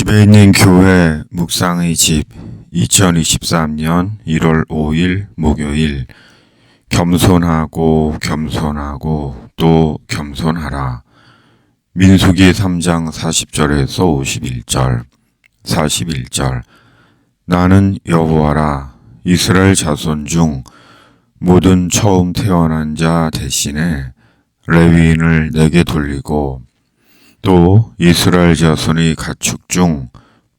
집에 있는 교회 묵상의 집 2023년 1월 5일 목요일. 겸손하고 겸손하고 또 겸손하라. 민수기 3장 40절에서 51절. 41절. 나는 여호와라. 이스라엘 자손 중 모든 처음 태어난 자 대신에 레위인을 내게 돌리고 또 이스라엘 자손의 가축 중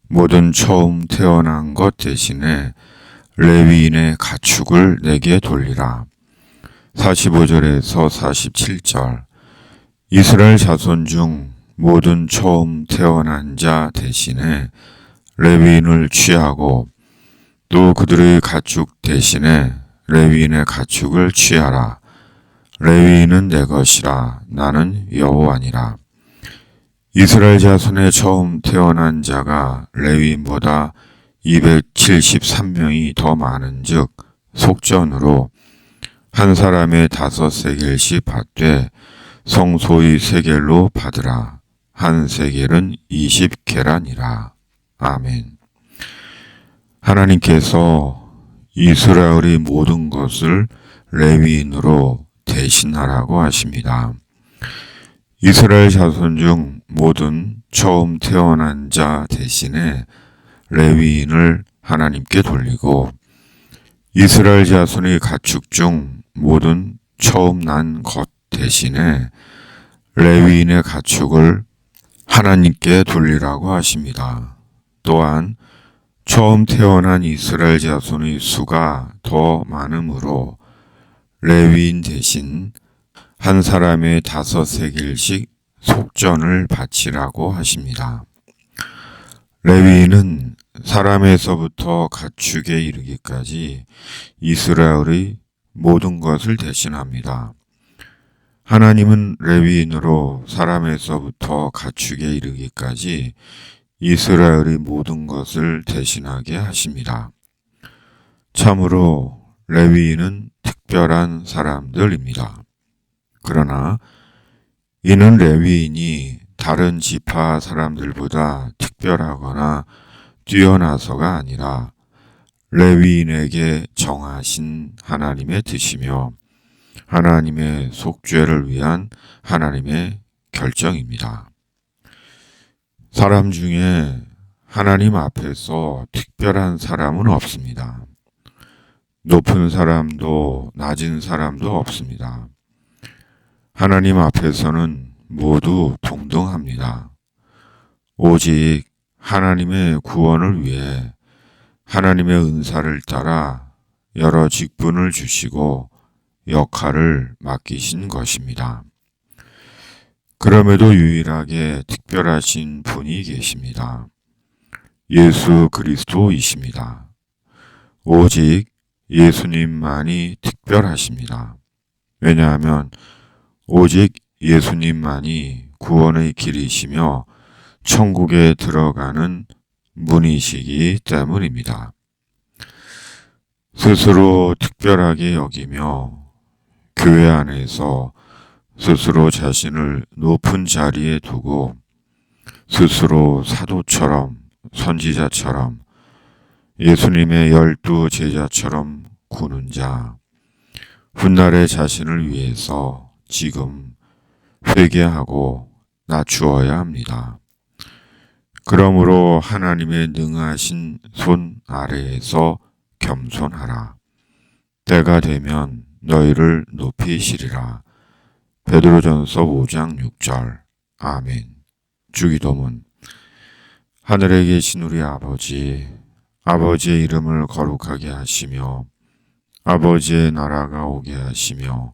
모든 처음 태어난 것 대신에 레위인의 가축을 내게 돌리라. 45절에서 47절 이스라엘 자손 중 모든 처음 태어난 자 대신에 레위인을 취하고 또 그들의 가축 대신에 레위인의 가축을 취하라. 레위인은 내 것이라 나는 여호와니라. 이스라엘 자손의 처음 태어난 자가 레위인보다 273명이 더 많은 즉 속전으로 한 사람의 다섯 세겔씩 받되 성소의 세겔로 받으라. 한 세겔은 20계란이라. 아멘. 하나님께서 이스라엘의 모든 것을 레위인으로 대신하라고 하십니다. 이스라엘 자손 중 모든 처음 태어난 자 대신에 레위인을 하나님께 돌리고 이스라엘 자손의 가축 중 모든 처음 난 것 대신에 레위인의 가축을 하나님께 돌리라고 하십니다. 또한 처음 태어난 이스라엘 자손의 수가 더 많으므로 레위인 대신 한 사람의 다섯 세겔씩 속전을 바치라고 하십니다. 레위인은 사람에서부터 가축에 이르기까지 이스라엘의 모든 것을 대신합니다. 하나님은 레위인으로 사람에서부터 가축에 이르기까지 이스라엘의 모든 것을 대신하게 하십니다. 참으로 레위인은 특별한 사람들입니다. 그러나 이는 레위인이 다른 지파 사람들보다 특별하거나 뛰어나서가 아니라 레위인에게 정하신 하나님의 뜻이며 하나님의 속죄를 위한 하나님의 결정입니다. 사람 중에 하나님 앞에서 특별한 사람은 없습니다. 높은 사람도 낮은 사람도 없습니다. 하나님 앞에서는 모두 동등합니다. 오직 하나님의 구원을 위해 하나님의 은사를 따라 여러 직분을 주시고 역할을 맡기신 것입니다. 그럼에도 유일하게 특별하신 분이 계십니다. 예수 그리스도이십니다. 오직 예수님만이 특별하십니다. 왜냐하면 오직 예수님만이 구원의 길이시며 천국에 들어가는 문이시기 때문입니다. 스스로 특별하게 여기며 교회 안에서 스스로 자신을 높은 자리에 두고 스스로 사도처럼 선지자처럼 예수님의 열두 제자처럼 구는 자, 훗날의 자신을 위해서 지금 회개하고 낮추어야 합니다. 그러므로 하나님의 능하신 손 아래에서 겸손하라. 때가 되면 너희를 높이시리라. 베드로전서 5장 6절. 아멘. 주기도문. 하늘에 계신 우리 아버지, 아버지의 이름을 거룩하게 하시며, 아버지의 나라가 오게 하시며,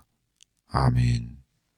아멘.